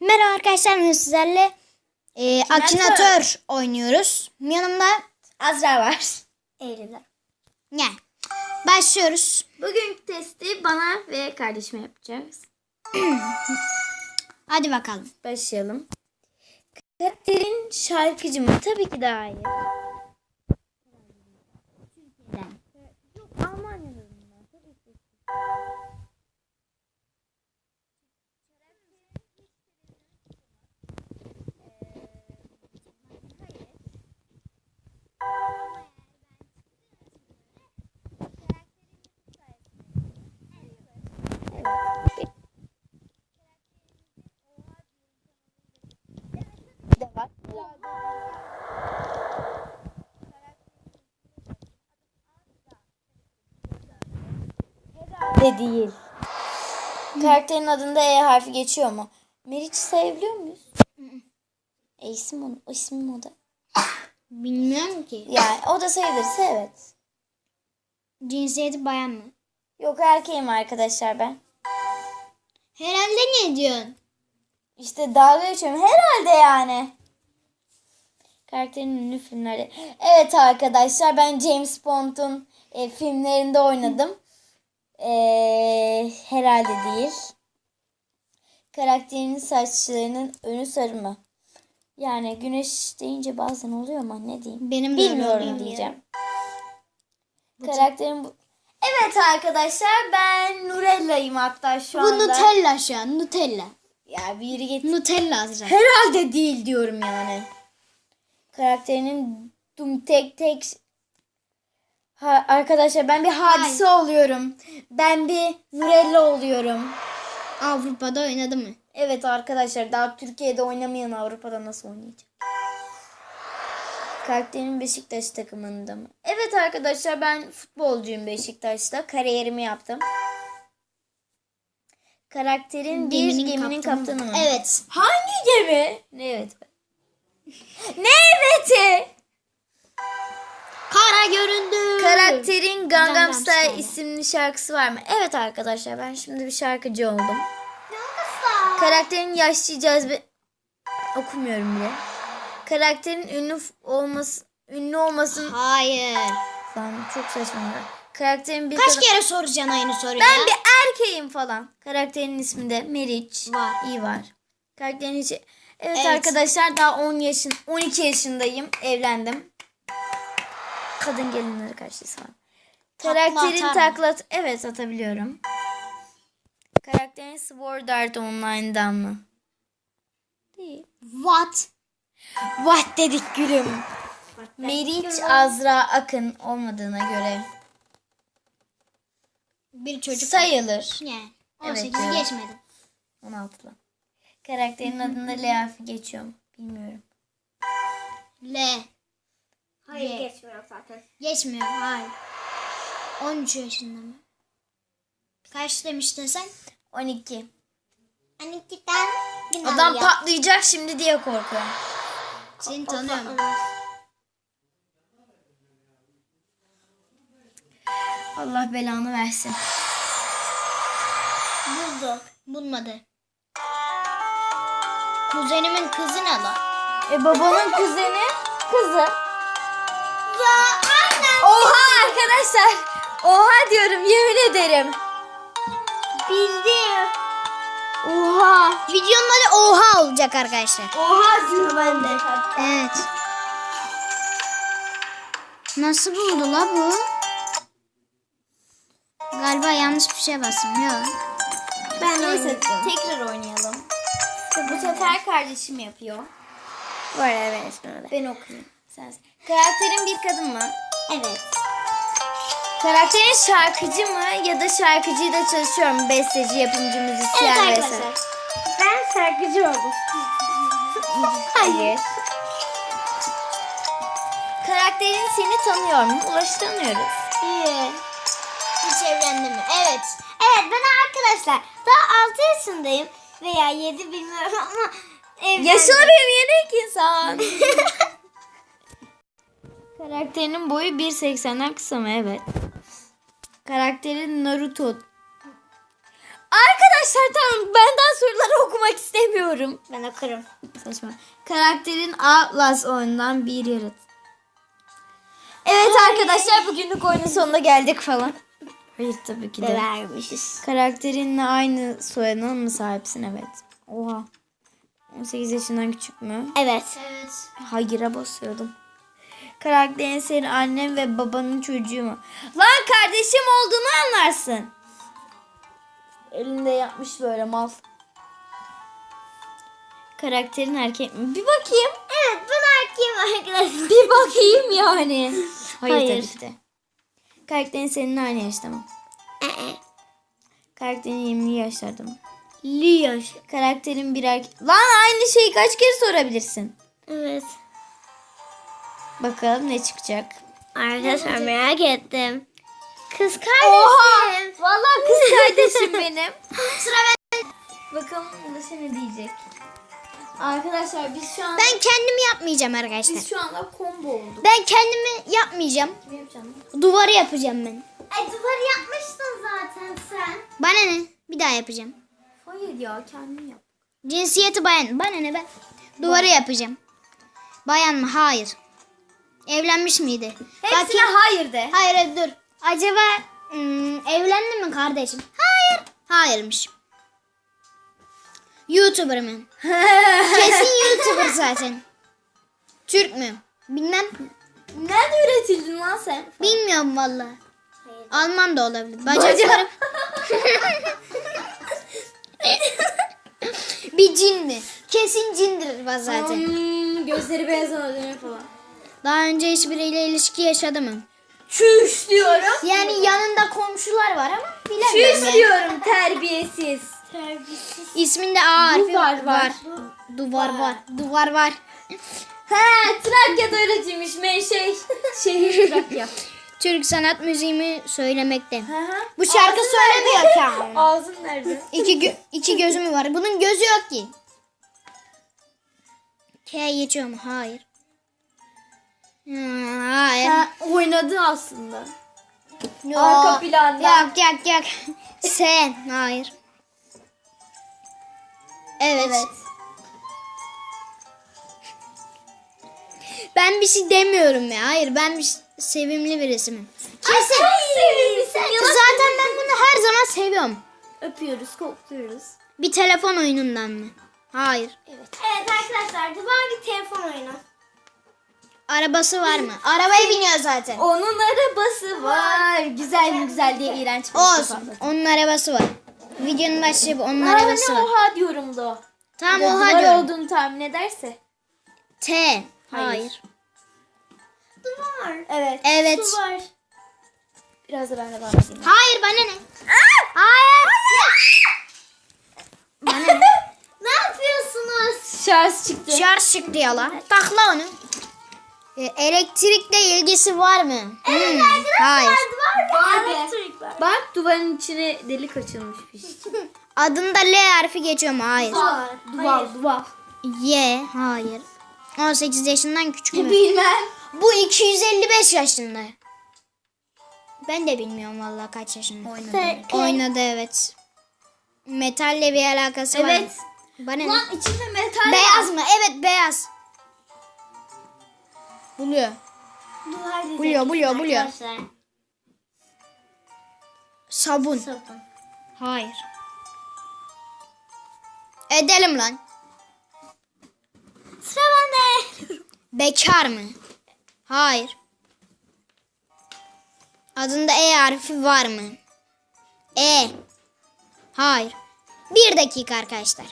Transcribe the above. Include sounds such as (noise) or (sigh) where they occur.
Merhaba arkadaşlar bugün sizlerle e, Akinator oynuyoruz. Yanımda Azra var. Eylül'ler. Gel. Başlıyoruz. Bugün testi bana ve kardeşime yapacağız. (clears throat) Hadi bakalım. Başlayalım. Karakterin şarkıcı mı? Tabii ki daha iyi. De değil. Karakterin adında E harfi geçiyor mu? Meriç'i sayabiliyor muyuz? E isim onu, o ismim o da. Bilmiyorum ki. Yani o da sayılırsa evet. Cinsiyeti bayan mı? Yok erkeğim arkadaşlar ben. Herhalde ne diyorsun? İşte dalga geçiyorum. Herhalde yani. Karakterin ünlü filmleri. Evet arkadaşlar ben James Bond'un e, filmlerinde oynadım. E, herhalde değil. Karakterinin saçlarının önü sarı mı? Yani güneş deyince bazen oluyor ama ne diyeyim? Benim Bilmiyorum diyeceğim. Karakterin bu... Evet arkadaşlar ben Nurella'yım hatta şu Bu anda. Nutella şu an. Nutella. Ya bir git. Nutella atacağım. Herhalde değil diyorum yani. Karakterinin dum tek tek ha, arkadaşlar ben bir hadise oluyorum. Ben bir Nurella oluyorum. Avrupa'da oynadı mı? Evet arkadaşlar daha Türkiye'de oynamayan Avrupa'da nasıl oynayacak? Karakterin Beşiktaş takımında mı? Evet arkadaşlar ben futbolcuyum Beşiktaş'ta. Kariyerimi yaptım. Karakterin bir geminin, kaptanı, mı? Evet. Hangi gemi? Ne evet. Ne eveti? Kara göründü. Karakterin Gangnam Style isimli şarkısı var mı? Evet arkadaşlar ben şimdi bir şarkıcı oldum. Karakterin yaşlı cazibe... Okumuyorum bile. Karakterin ünlü olması ünlü olmasın Hayır. falan çok saçma. Karakterin bir Kaç kere soracaksın aynı soruyu Ben ya? bir erkeğim falan. Karakterin isminde Meriç. Var. İyi var. Karakterin içi... Evet, Evet. arkadaşlar daha 10 yaşın 12 yaşındayım. Evlendim. Kadın gelinleri kaçtıysa. Takla Karakterin taklat evet atabiliyorum. Karakterin Sword Art Online'dan mı? Değil. What? What dedik gülüm. Meriç Azra Akın olmadığına göre Bir çocuk. sayılır. Yani. Evet, 18 evet. geçmedi. 16'lı. Karakterin adında L harfi geçiyor mu? Bilmiyorum. L. Hayır G. geçmiyor zaten. Geçmiyor. Hayır. 13 yaşında mı? Kaç demiştin sen? 12. 12'den bin Adam patlayacak şimdi diye korkuyorum. Seni tanıyorum. Allah belanı versin. Buldu. Bulmadı. Kuzenimin kızı ne lan? E babanın kuzeni kızı. Ya annem. Oha arkadaşlar. Oha diyorum yemin ederim. Bildim. Oha. Videonun adı oha olacak arkadaşlar. Oha diyor bende. Evet. Nasıl buldu la bu? Galiba yanlış bir şey bastım. Yok. Ben Neyse tekrar oynayalım. Bu sefer kardeşim yapıyor. Var evet. Ben okuyayım. Sen. Karakterin bir kadın mı? Evet. Karakterin şarkıcı mı ya da şarkıcıyla çalışıyorum. Besteci, yapımcı, müzisyen Evet vesaire. Ben şarkıcı oldum. (laughs) Hayır. Karakterin seni tanıyor mu? Ulaş tanıyoruz. İyi. Hiç evlendi mi? Evet. Evet ben arkadaşlar daha 6 yaşındayım veya 7 bilmiyorum ama evlendim. Yaşına benim yenek insan. (laughs) Karakterinin boyu 1.80'den kısa mı? Evet. Karakterin Naruto. Arkadaşlar tamam benden soruları okuma okumak istemiyorum. Ben okurum. Saçma. Karakterin Outlast oyundan bir yarat. Evet arkadaşlar bugünlük oyunun sonuna geldik falan. Hayır tabii ki de. vermişiz. Karakterinle aynı soyadına mı sahipsin? Evet. Oha. 18 yaşından küçük mü? Evet. Evet. Hayır'a basıyordum. Karakterin senin annen ve babanın çocuğu mu? Lan kardeşim olduğunu anlarsın. Elinde yapmış böyle mal. Karakterin erkek mi? Bir bakayım. Evet ben erkeğim arkadaşlar. Bir bakayım yani. Hayır, Hayır. tabii ki de. Karakterin senin aynı yaşta mı? Karakterin 20 yaşlarda mı? Liyaş. Karakterin bir erkek... Lan aynı şeyi kaç kere sorabilirsin? Evet. Bakalım ne çıkacak. Arkadaşlar merak ettim. Kız kardeşim. Oha! Vallahi kız kardeşim (laughs) benim. Sıra ben. Bakalım Ulaşı ne diyecek. Arkadaşlar biz şu an Ben kendimi yapmayacağım arkadaşlar. biz şu anda combo olduk. Ben kendimi yapmayacağım. Ne yapacağım? Duvarı yapacağım ben. Ay duvarı yapmıştın zaten sen. Bana ne? Bir daha yapacağım. Hayır ya kendim yap. Cinsiyeti bayan. Bana ne ben? Duvarı yapacağım. Bayan mı? Hayır. Evlenmiş miydi? Hepsine Bakayım. hayır de. Hayır hayır, dur. Acaba hmm, evlendi mi kardeşim? Hayır. Hayırmış. YouTuber mı? (laughs) Kesin YouTuber zaten. Türk mü? Bilmem. Nerede üretildin lan sen? Bilmiyorum valla. Alman da olabilir. Bacakları. (laughs) Bir cin mi? Kesin cindir var zaten. Hmm, gözleri beyaz dönüyor falan. Daha önce hiçbiriyle ilişki yaşadı mı? Çüş diyorum. Yani yanında komşular var ama bilemiyorum Çüş yani. diyorum terbiyesiz. İsminde A harfi Duvar var. Duvar var. Duvar var. Ha Trakya'da öğretilmiş menşe (laughs) şehir Trakya. Türk sanat müziğimi söylemekte. Hı hı. Bu şarkı Ağzın söylemiyor ki ama. (laughs) Ağzın nerede? İki, gö- iki gözü mü var? Bunun gözü yok ki. K geçiyor mu? Hayır. Hmm, hayır. Ha, oynadı aslında. Yok. arka planda. Yok yok yok. (laughs) Sen. Hayır. Evet. Ben bir şey demiyorum ya. Hayır ben bir şey- sevimli birisi mi? Kesin. Zaten ben bunu her zaman seviyorum. Öpüyoruz, kokluyoruz. Bir telefon oyunundan mı? Hayır. Evet arkadaşlar duvar bir telefon oyunu. Arabası var mı? Arabaya biniyor zaten. Onun arabası var. Güzel mi güzel diye iğrenç bir Olsun. Onun arabası var. Videonun başlığı bu. Onun Aa, arabası ne var. oha diyorum da. Tamam Ya, oha duvar diyorum. olduğunu tahmin ederse. T. Hayır. Hayır. Duvar. Evet. Evet. Duvar. Biraz da ben de bağlayayım. Hayır bana ne? Hayır. Bana (laughs) ne? Ne yapıyorsunuz? Şarj çıktı. Şarj çıktı yala. Takla onu. E, elektrikle ilgisi var mı? Hmm, Hayır. Duvar ve. Bak duvarın içine delik açılmış bir şey. (laughs) Adında L harfi geçiyor mu? Hayır. Duvar. Duvar, duvar. Y. Hayır. 18 yaşından küçük mü? Bilmem. Bu 255 yaşında. Ben de bilmiyorum vallahi kaç yaşında. Peki. Oynadı evet. Metalle bir alakası var mı? Evet. Bana ne? Lan içinde metal Beyaz mı? Evet beyaz. Buluyor. Duvar diyecek Buluyor, buluyor, buluyor. arkadaşlar. Sabun. Sabun. Hayır. Edelim lan. Sıra bende. Bekar mı? Hayır. Adında E harfi var mı? E. Hayır. Bir dakika arkadaşlar.